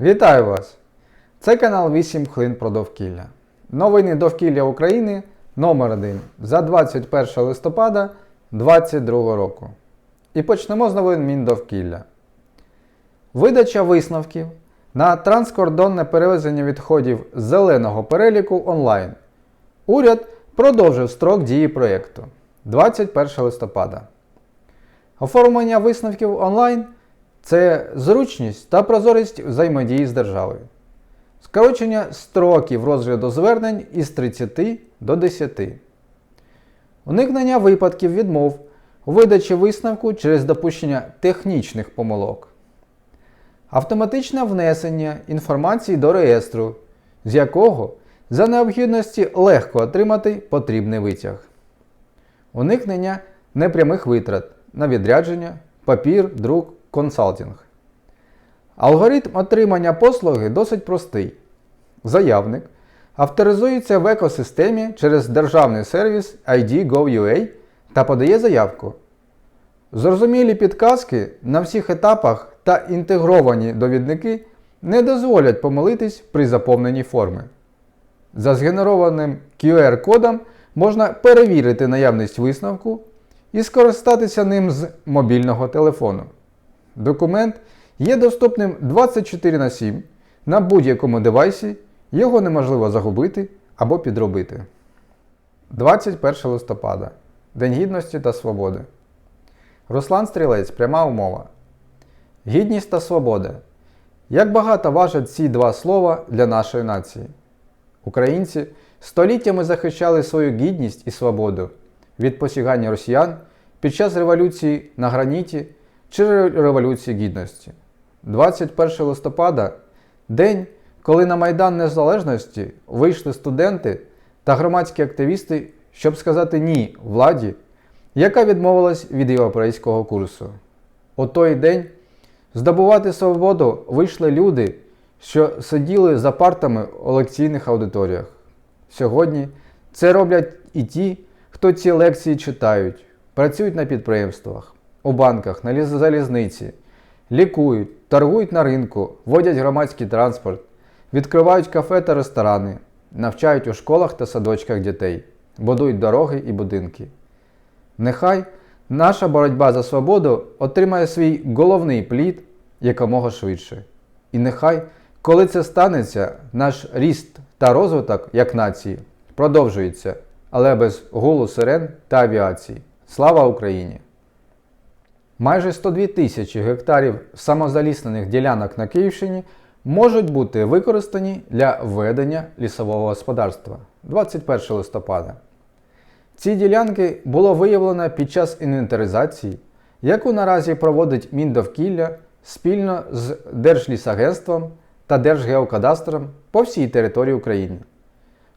Вітаю вас! Це канал 8 хвилин про довкілля. Новини довкілля України номер 1 за 21 листопада 2022 року. І почнемо з новин Міндовкілля. Видача висновків на транскордонне перевезення відходів з зеленого переліку онлайн. Уряд продовжив строк дії проєкту 21 листопада. Оформлення висновків онлайн це зручність та прозорість взаємодії з державою. Скорочення строків розгляду звернень із 30 до 10. Уникнення випадків відмов у видачі висновку через допущення технічних помилок. Автоматичне внесення інформації до реєстру, з якого за необхідності легко отримати потрібний витяг. Уникнення непрямих витрат на відрядження, папір, друк, консалтинг. Алгоритм отримання послуги досить простий. Заявник авторизується в екосистемі через державний сервіс ID.gov.ua та подає заявку. Зрозумілі підказки на всіх етапах та інтегровані довідники не дозволять помилитись при заповненні форми. За згенерованим QR-кодом можна перевірити наявність висновку і скористатися ним з мобільного телефону. Документ є доступним 24 на 7 на будь-якому девайсі, його неможливо загубити або підробити. 21 листопада День Гідності та Свободи. Руслан Стрілець, пряма умова. Гідність та свобода. Як багато важать ці два слова для нашої нації? Українці століттями захищали свою гідність і свободу від посягання росіян під час революції на граніті чи Революції Гідності. 21 листопада день, коли на Майдан Незалежності вийшли студенти та громадські активісти, щоб сказати ні владі, яка відмовилась від європейського курсу. У той день здобувати свободу вийшли люди, що сиділи за партами у лекційних аудиторіях. Сьогодні це роблять і ті, хто ці лекції читають, працюють на підприємствах, у банках, на залізниці, лікують, торгують на ринку, водять громадський транспорт, відкривають кафе та ресторани, навчають у школах та садочках дітей, будують дороги і будинки. Нехай наша боротьба за свободу отримає свій головний плід якомога швидше. І нехай, коли це станеться, наш ріст та розвиток як нації продовжується, але без гулу сирен та авіації. Слава Україні! Майже 102 тисячі гектарів самозаліснених ділянок на Київщині можуть бути використані для ведення лісового господарства 21 листопада. Ці ділянки було виявлено під час інвентаризації, яку наразі проводить Міндовкілля спільно з Держлісагентством та Держгеокадастром по всій території України.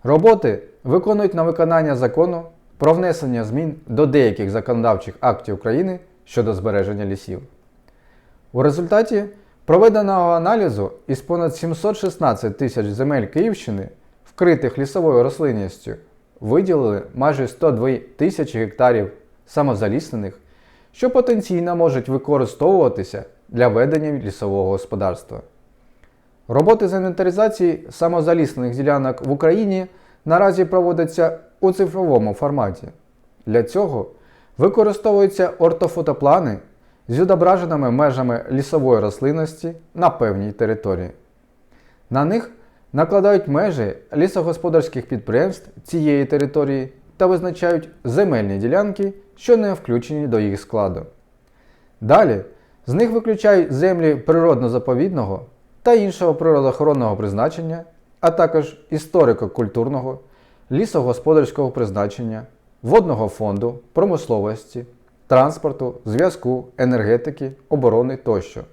Роботи виконують на виконання закону про внесення змін до деяких законодавчих актів України щодо збереження лісів. У результаті проведеного аналізу із понад 716 тисяч земель Київщини, вкритих лісовою рослинністю, виділили майже 102 тисячі гектарів самозаліснених, що потенційно можуть використовуватися для ведення лісового господарства. Роботи з інвентаризації самозаліснених ділянок в Україні наразі проводяться у цифровому форматі. Для цього використовуються ортофотоплани з відображеними межами лісової рослинності на певній території. На них накладають межі лісогосподарських підприємств цієї території та визначають земельні ділянки, що не включені до їх складу. Далі з них виключають землі природно-заповідного та іншого природоохоронного призначення, а також історико-культурного, лісогосподарського призначення, водного фонду, промисловості, транспорту, зв'язку, енергетики, оборони тощо.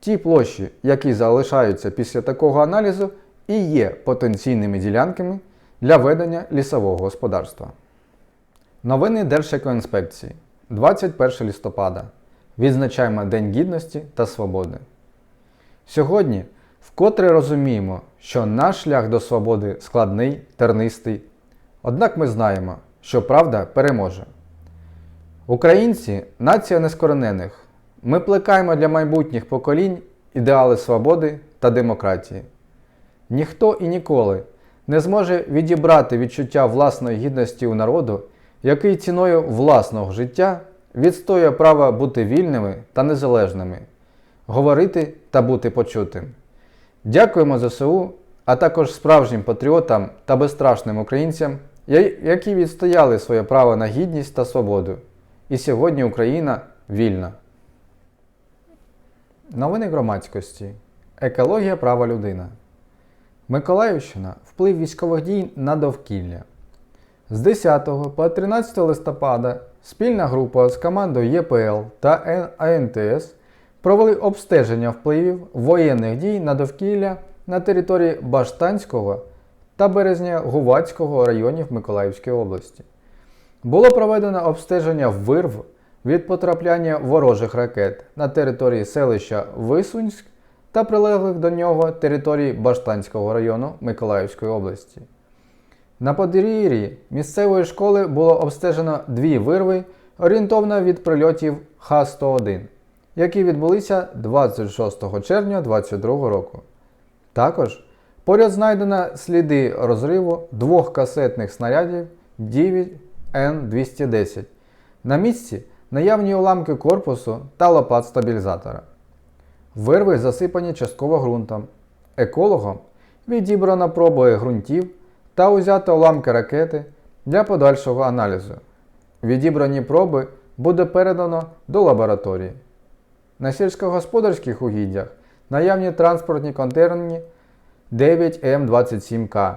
Ті площі, які залишаються після такого аналізу, і є потенційними ділянками для ведення лісового господарства. Новини Держекоінспекції 21 листопада. Відзначаємо День Гідності та Свободи. Сьогодні вкотре розуміємо, що наш шлях до свободи складний, тернистий. Однак ми знаємо, що правда переможе. Українці нація нескоренених. Ми плекаємо для майбутніх поколінь ідеали свободи та демократії. Ніхто і ніколи не зможе відібрати відчуття власної гідності у народу, який ціною власного життя відстоює право бути вільними та незалежними, говорити та бути почутим. Дякуємо ЗСУ, а також справжнім патріотам та безстрашним українцям, які відстояли своє право на гідність та свободу. І сьогодні Україна вільна. Новини громадськості. Екологія права людина. Миколаївщина вплив військових дій на довкілля. З 10 по 13 листопада спільна група з командою ЄПЛ та АНТС провели обстеження впливів воєнних дій на довкілля на території Баштанського та Березня Гувацького районів Миколаївської області. Було проведено обстеження вирв від потрапляння ворожих ракет на території селища Висунськ та прилеглих до нього території Баштанського району Миколаївської області. На подвір'ї місцевої школи було обстежено дві вирви орієнтовно від прильотів Х-101, які відбулися 26 червня 2022 року. Також поряд знайдено сліди розриву двох касетних снарядів 9Н210. На місці наявні уламки корпусу та лопат стабілізатора. Вирви засипані частково ґрунтом. Екологом відібрано проби ґрунтів та узято уламки ракети для подальшого аналізу. Відібрані проби буде передано до лабораторії. На сільськогосподарських угіддях наявні транспортні контейнерні 9М27К,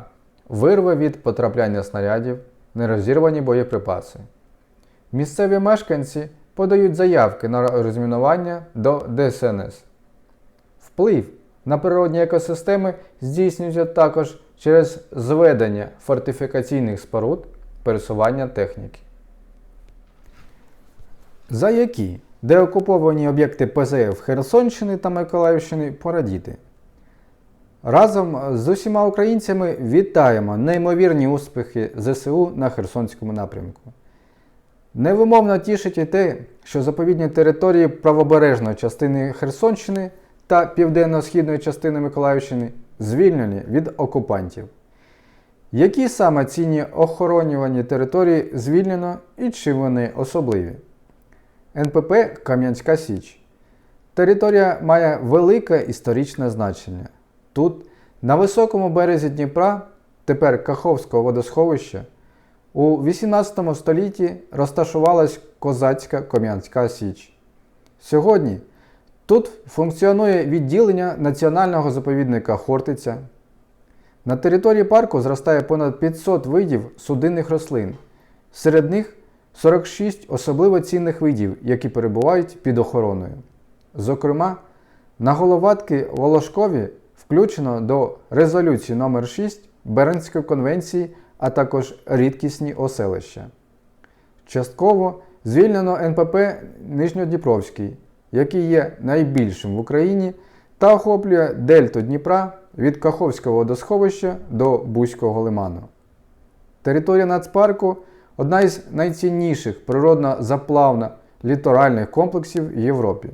вирви від потрапляння снарядів, нерозірвані боєприпаси. Місцеві мешканці подають заявки на розмінування до ДСНС. Вплив на природні екосистеми здійснюється також через зведення фортифікаційних споруд пересування техніки. За які деокуповані об'єкти ПЗФ Херсонщини та Миколаївщини порадіти? Разом з усіма українцями вітаємо неймовірні успіхи ЗСУ на Херсонському напрямку. Невимовно тішить і те, що заповідні території правобережної частини Херсонщини та південно-східної частини Миколаївщини звільнені від окупантів. Які саме цінні охоронювані території звільнено і чим вони особливі? НПП Кам'янська Січ. Територія має велике історичне значення. Тут, на високому березі Дніпра, тепер Каховського водосховища, у 18 столітті розташувалась козацька Ком'янська Січ. Сьогодні тут функціонує відділення Національного заповідника Хортиця. На території парку зростає понад 500 видів судинних рослин. Серед них 46 особливо цінних видів, які перебувають під охороною. Зокрема, на головатки Волошкові включено до резолюції номер 6 Бернської конвенції, а також рідкісні оселища. Частково звільнено НПП Нижньодніпровський, який є найбільшим в Україні та охоплює дельту Дніпра від Каховського водосховища до Бузького лиману. Територія нацпарку одна із найцінніших природно-заплавно літоральних комплексів в Європі.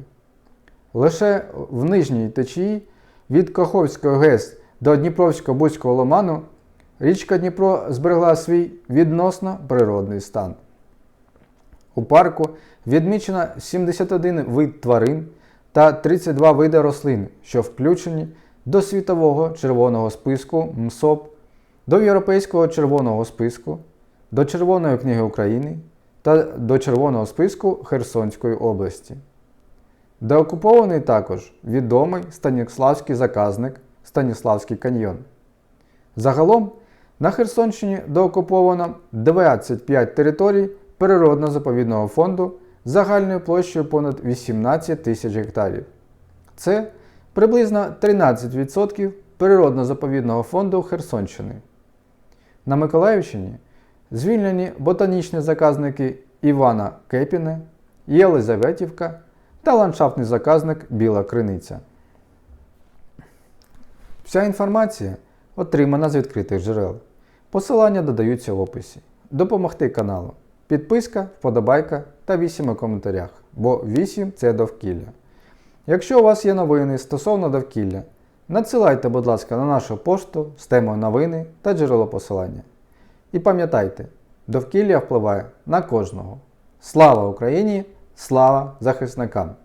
Лише в нижній течії від Каховського ГЕС до Дніпровсько-Бузького лиману річка Дніпро зберегла свій відносно природний стан. У парку відмічено 71 вид тварин та 32 види рослин, що включені до світового червоного списку МСОП, до Європейського червоного списку, до Червоної книги України та до Червоного списку Херсонської області. Деокупований також відомий Станіславський заказник Станіславський каньйон. Загалом на Херсонщині доокуповано 25 територій природно-заповідного фонду загальною площею понад 18 тисяч гектарів. Це приблизно 13% природно-заповідного фонду Херсонщини. На Миколаївщині звільнені ботанічні заказники Івана Кепіне, Єлизаветівка та ландшафтний заказник Біла Криниця. Вся інформація отримана з відкритих джерел. Посилання додаються в описі. Допомогти каналу. Підписка, вподобайка та 8 у коментарях, бо 8 це довкілля. Якщо у вас є новини стосовно довкілля, Надсилайте, будь ласка, на нашу пошту з темою новини та джерело посилання. І пам'ятайте, довкілля впливає на кожного. Слава Україні! Слава захисникам!